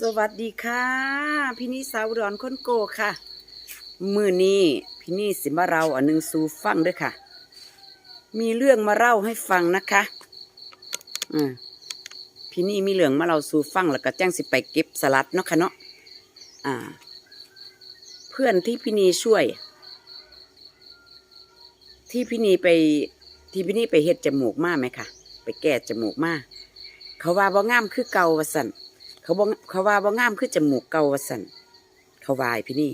สวัสดีค่ะ พี่นี่สาวดอนคนโกค่ะ มือนี้พี่นี่สิมาเราอันหนึ่งสูฟังด้วยค่ะ มีเรื่องมาเล่าให้ฟังนะคะอ่าพี่นี่มีเรื่องมาเล่าสูฟังแล้วก็แจ้งสิไปเก็บสลัดเนาะค่ะเนาะอ่า เพื่อนที่พี่นี่ช่วย ที่พี่นี่ไป ที่พี่นี่ไปเฮ็ดจมูกมาไหมคะไปแก้จมูกมาเขาว่าบ่งามคือเก่าว่าสัน เขาบอกเขาว่าบ่งามคือจมูกเกาวสันเขาวายพี่นี่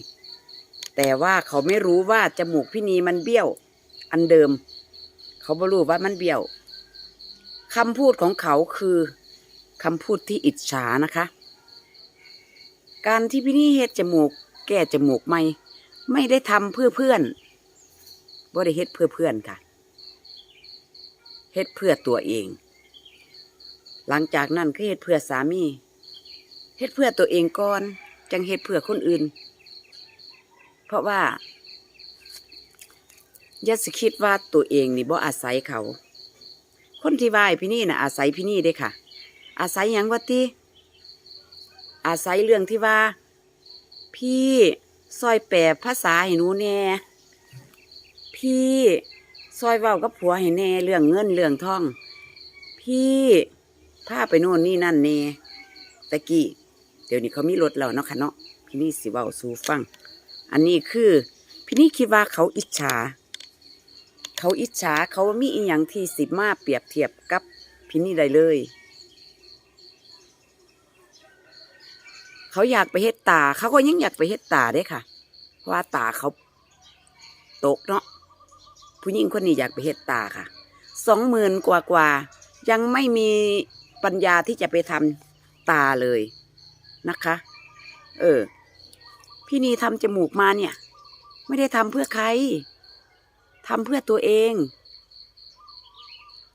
แต่ว่าเขาไม่รู้ว่าจมูกพี่นีมันเบี้ยว อันเดิม เขาบ่รู้ว่ามันเบี้ยวคำพูดของเขาคือคำพูดที่อิจฉานะคะ การที่พี่นี่เฮ็ดจมูก แก้จมูกใหม่ไม่ได้ทำเพื่อเพื่อนบ่ได้เฮ็ดเพื่อเพื่อนค่ะเฮ็ดเพื่อตัวเอง หลังจากนั้นก็เฮ็ดเพื่อสามี เฮ็ดเพื่อตัวเองก่อน จังเฮ็ดเพื่อคนอื่น เพราะว่าอย่าสิคิดว่าตัวเองนี่บ่อาศัยเขา คนที่ไหว้พี่นี่น่ะอาศัยพี่นี่เด้ค่ะ อาศัยยังวะติอาศัยเรื่องที่ว่า พี่ซอยแปลภาษาให้หนูแน่พี่ซอยเว้ากับผัวให้แน่เรื่องเงินเรื่องทอง พี่พาไปโน่นนี่นั่นแน่ตะกี้ เดี๋ยวนี้เขามีรถแล้วเนาะค่ะเนาะพี่นี่สิเว้าสู่ฟัง อันนี้คือ พี่นี่คิดว่าเขาอิจฉา เขาอิจฉาเขามีอีหยังที่สิมาเปรียบเทียบกับพี่นี่ได้เลย เขาอยากไปเฮ็ดตา เขาก็ยังอยากไปเฮ็ดตาเด้ค่ะ เพราะว่าตาเขาตกเนาะผู้หญิงคนนี้อยากไปเฮ็ดตาค่ะสองหมื่นกว่ากว่ายังไม่มีปัญญาที่จะไปทำตาเลย นะคะ เออ พี่นีทำจมูกมาเนี่ย ไม่ได้ทำเพื่อใครทำเพื่อตัวเอง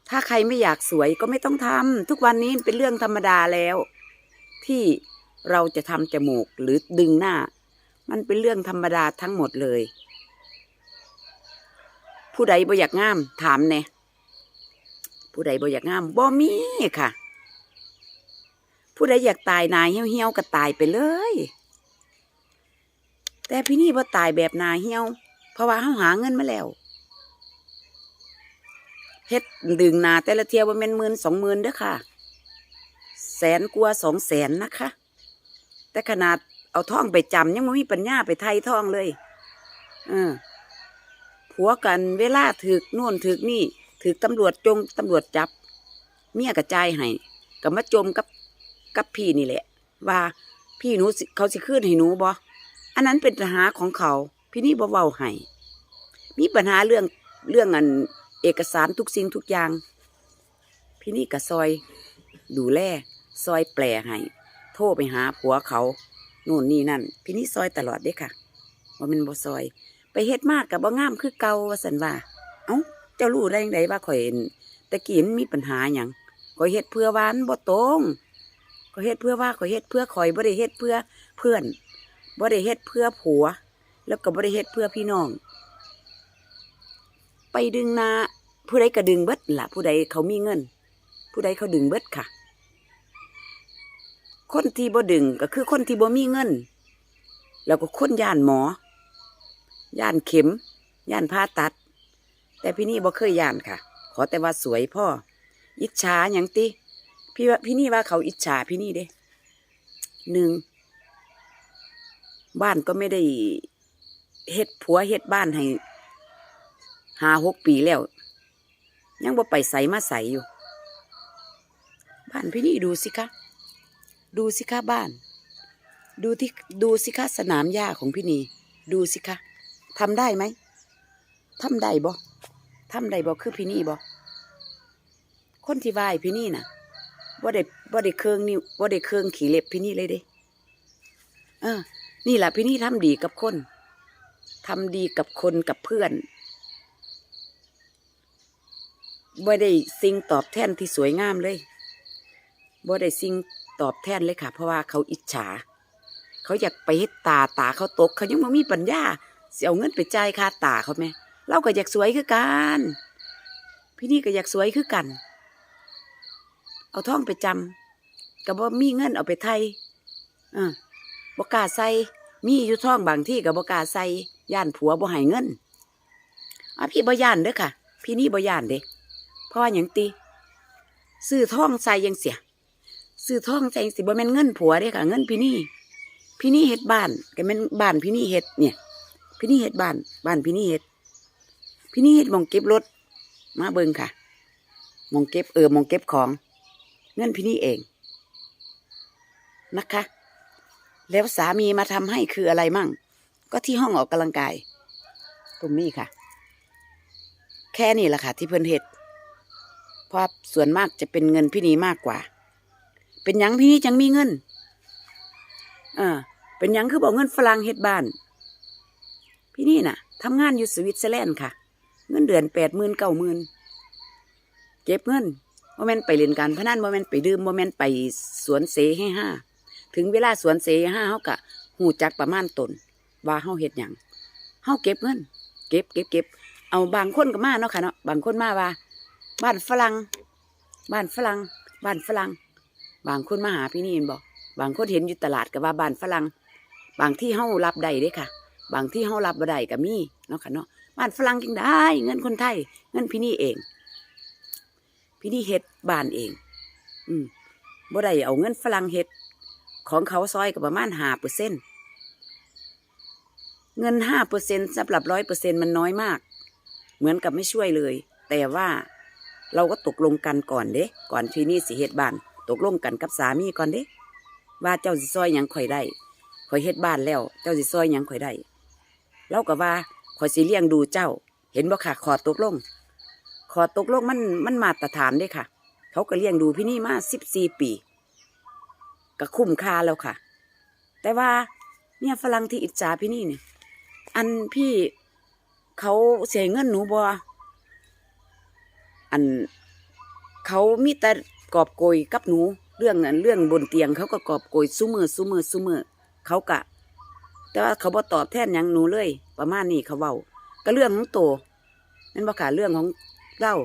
ถ้าใครไม่อยากสวยก็ไม่ต้องทำทุกวันนี้เป็นเรื่องธรรมดาแล้ว ที่เราจะทำจมูกหรือดึงหน้า มันเป็นเรื่องธรรมดาทั้งหมดเลย ผู้ใดบ่อยากงาม ถามแน่ผู้ใดบ่อยากงามบ่มีค่ะ ผู้ใดอยากตายนายเหี่ยวๆก็ตายไปเลย แต่พี่นี่บ่ตายแบบนายเหี่ยว เพราะว่าเขาหาเงินมาแล้วเฮ็ดดึงนาแต่ละเทียวว่าแม่นหมื่นสองหมื่นเด้อค่ะ แสนกว่าสองแสนนะคะ แต่ขนาดเอาท่องไปจำยังไม่มีปัญญาไปไทยท่องเลยเออผัวกันเวลาถึกโน่นถึกนี่ถึกตำรวจจงตำรวจจับ เมียกระจายให้ก็มาจมกับ กับพี่นี่แหละ ว่าพี่หนูเขาสิขึ้นให้หนูบ่อันนั้นเป็นปัญหาของเขา พี่นี่บ่เว้าให้มีปัญหาเรื่องเรื่องอันเอกสารทุกสิ่งทุกอย่าง พี่นี่ก็ซอย ดูแลซอยแปลให้โทรไปหาผัวเขาโน่นนี่นั่น พี่นี่ซอยตลอดเด้ค่ะว่ามันบ่ซอย ไปเฮ็ดมากกับบ่งามคือเก่าว่าสันว่า เอ้าเจ้ารู้ได้ยังไงว่าข่อยตะกี้มันมีปัญหาหยังข่อยเฮ็ดเพื่อวานบ่ตรง ก็เฮ็ดเพื่อว่าก็เฮ็ดเพื่อข่อยบ่ได้เฮ็ดเพื่อเพื่อนบ่ได้เฮ็ดเพื่อผัว แล้วก็บ่ได้เฮ็ดเพื่อพี่น้อง ไปดึงนาผู้ใดก็ดึงเบิดล่ะ ผู้ใดเขามีเงิน ผู้ใดเขาดึงเบิดค่ะ คนที่บ่ดึงก็คือคนที่บ่มีเงิน แล้วก็คนย่านหมอย่านเข็ม ย่านผ่าตัด แต่พี่นี่บ่เคยย่านค่ะ ขอแต่ว่าสวยพ่ออิจฉาหยังติ พี่ว่าพี่นี่ว่าเขาอิจฉาพี่นี่เด้หนึ่งบ้านก็ไม่ได้เฮ็ดผัวเฮ็ดบ้านให้หาหกปีแล้ว ยังบ่ไปใสมาใสอยู่ บ้านพี่นี่ดูสิคะดูสิคะบ้าน ดูที่ดูสิคะสนามหญ้าของพี่นี่ดูสิคะทำได้ไหมทำได้บ่ทำได้บ่คือพี่นี่บ่คนที่ไหว้พี่นี่น่ะ ว่าได้ว่าได้เครื่องนี่ว่าได้เครื่องขี่เล็บพี่นี่เลยเด้เออ นี่แหละพี่นี่ทำดีกับคนทำดีกับคนกับเพื่อนบ่ได้สิ่งตอบแทนที่สวยงามเลยบ่ได้สิ่งตอบแทนเลยค่ะ เพราะว่าเขาอิจฉา เขาอยากไปเฮ็ดตาตาเขาตก เขายังไม่มีปัญญาเสิเอาเงินไปจ่ายค่าตาเขาไหมเราก็อยากสวยคือกัน พี่นี่ก็อยากสวยคือกัน เอาท่องไปจำกับว่ามีเงินเอาไปไทยอ่าบกาใส่มีอยู่ท้องบางที่กับบกาใส่ย่านผัวบ่ให้เงินอะพี่บ่ย่านเด้อค่ะ พี่นี่บ่ย่านเด้เพราะว่าหยังตีซื้อท้องใส่ยังเสียซื้อท้องใส่จังสิบ่แม่นเงินผัวเด้ค่ะ เงินพี่นี่ พี่นี่เฮ็ดบ้านก็แม่นบ้านพี่นี่เฮ็ดเนี่ย พี่นี่เฮ็ดบ้านบ้านพี่นี่เฮ็ดพี่นี่เฮ็ดมองเก็บรถมาเบิ่งค่ะมองเก็บเออมองเก็บของ เงินพี่นี่เองนะคะ แล้วสามีมาทำให้คืออะไรมั่ง ก็ที่ห้องออกกำลังกาย ตรงนี้ค่ะ แค่นี้แหละค่ะ ที่เพิ่นเฮ็ดเพราะส่วนมากจะเป็นเงินพี่นีมากกว่า เป็นยังพี่นีจังมีเงินเออเป็นยังคือบอกเงินฝรั่งเฮ็ดบ้าน พี่นี่น่ะทำงานอยู่สวิตเซอร์แลนด์ค่ะ เงินเดือนแปดหมื่นเก้าหมื่นเก็บเงิน โมเมนไปเล่นการพนันโมเมนไปดื่มโมเมนไปสวนเสให้ห้าถึงเวลาสวนเสห้าเฮากะหูจักประมาณตน ว่าเฮาเฮ็ดหยังเฮาเก็บเงิน เก็บเก็บเก็บเอาบางคนก็มาเนาะค่ะเนาะบางคนมาว่า บ้านฝรั่งบ้านฝรั่งบ้านฝรั่งบางคนมาหาพี่นี่เห็นบอกบางคนเห็นอยู่ตลาดก็ว่าบ้านฝรั่งบางที่เฮารับได้เด้ค่ะ บางที่เฮารับบ่ได้ก็มีเนาะค่ะเนาะบ้านฝรั่งจังได้ เงินคนไทย เงินพี่นี่เอง พี่นี่เฮ็ดบ้านเอง อืมบ่ได้เอาเงินฝรั่งเฮ็ด ของเขาซอยกับประมาณห้าเปอร์เซ็นเงินห้าเปอร์เซ็นสำหรับร้อยเปอร์เซ็นมันน้อยมาก เหมือนกับไม่ช่วยเลย แต่ว่าเราก็ตกลงกันก่อนเด้ ก่อนที่นี่สิเฮ็ดบ้าน ตกลงกันกับสามีก่อนเด้ ว่าเจ้าสิซอยยังข่อยได้ข่อยเฮ็ดบ้านแล้ว เจ้าสิซอยยังข่อยได้เราก็ว่าข่อยสิเลี้ยงดูเจ้า เห็นบ่ค่ะขอตกลง ขอตกลงมันมันมาตรฐานด้ค่ะ เขาก็เลี้ยงดูพี่นี่มาสิบสี่ปี ก็คุ้มค่าแล้วค่ะ แต่ว่าเนี่ยฝรั่งที่อิจฉาพี่นี่เนี่ยอันพี่เขาเสียเงินหนูบ่อันเขามีแต่กอบโกยกับหนู เรื่องนั้นเรื่องบนเตียง เขาก็กอบโกยซุมือซุมือซุมือเขากะ แต่ว่าเขาบ่ตอบแทนยังหนูเลย ประมาณนี้เขาเว้าก็เรื่องของโตนั่นบ่ค่ะเรื่องของ เล่า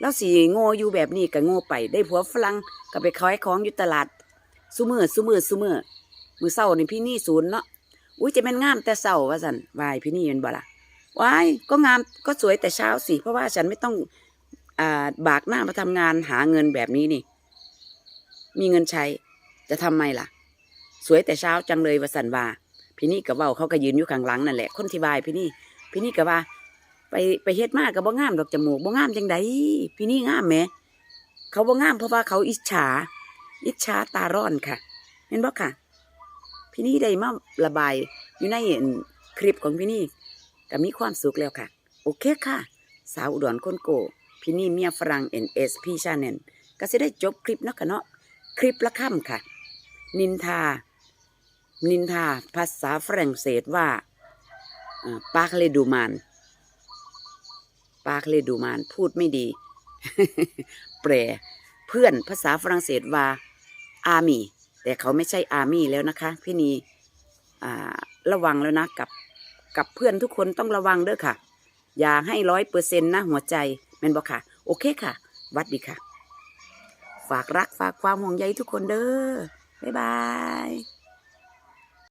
แล้วสีโง่อยู่แบบนี้ก็โง่ไป ได้ผัวฝรั่งก็ไปขายของอยู่ตลาดซุมือซุมือซุมือมือเศร้านี่พี่นี่ศูนย์เนาะอุ้ยจะเป็นงามแต่เศร้าว่าสันวายพี่นี่เป็นบ่ละวายก็งามก็สวยแต่เช้าสิเพราะว่าฉันไม่ต้องอ่าบากหน้ามาทำงานหาเงินแบบนี้นี่ มีเงินใช้จะทำไมล่ะ สวยแต่เช้าจังเลยว่าสันว่าพี่นี่กับเว้าเขาก็ยืนอยู่ข้างหลังนั่นแหละคนที่วายพี่นี่พี่นี่กับว่า ไปไปเฮ็ดมากกับบ่งามดอกจมูกบ่งามจังใดพี่นี่งามแหม เขาบ่งามเพราะว่าเขาอิจฉา อิจฉาตาร้อนค่ะ เห็นบ่ค่ะ พี่นี่ได้มาระบายอยู่ในคลิปของพี่นี่ก็มีความสุขแล้วค่ะ โอเคค่ะ สาวอุดรคนโก พี่นี่เมียฝรั่ง NSP Channel ก็จะได้จบคลิปเนาะค่ะเนาะคลิปละค่ำค่ะ นินทา นินทา ภาษาฝรั่งเศสว่าปากเลดูมาน ปากเลดูมานพูดไม่ดี แปล เพื่อนภาษาฝรั่งเศสว่าอาร์มี่แต่เขาไม่ใช่อาร์มี่แล้วนะคะ พี่นีระวังแล้วนะกับกับเพื่อนทุกคนต้องระวังเด้อค่ะ อย่าให้ร้อยเปอร์เซ็นต์นะหัวใจแม่นบอกค่ะ โอเคค่ะ วัดดีค่ะ ฝากรักฝากความห่วงใยทุกคนเด้อบ๊ายบาย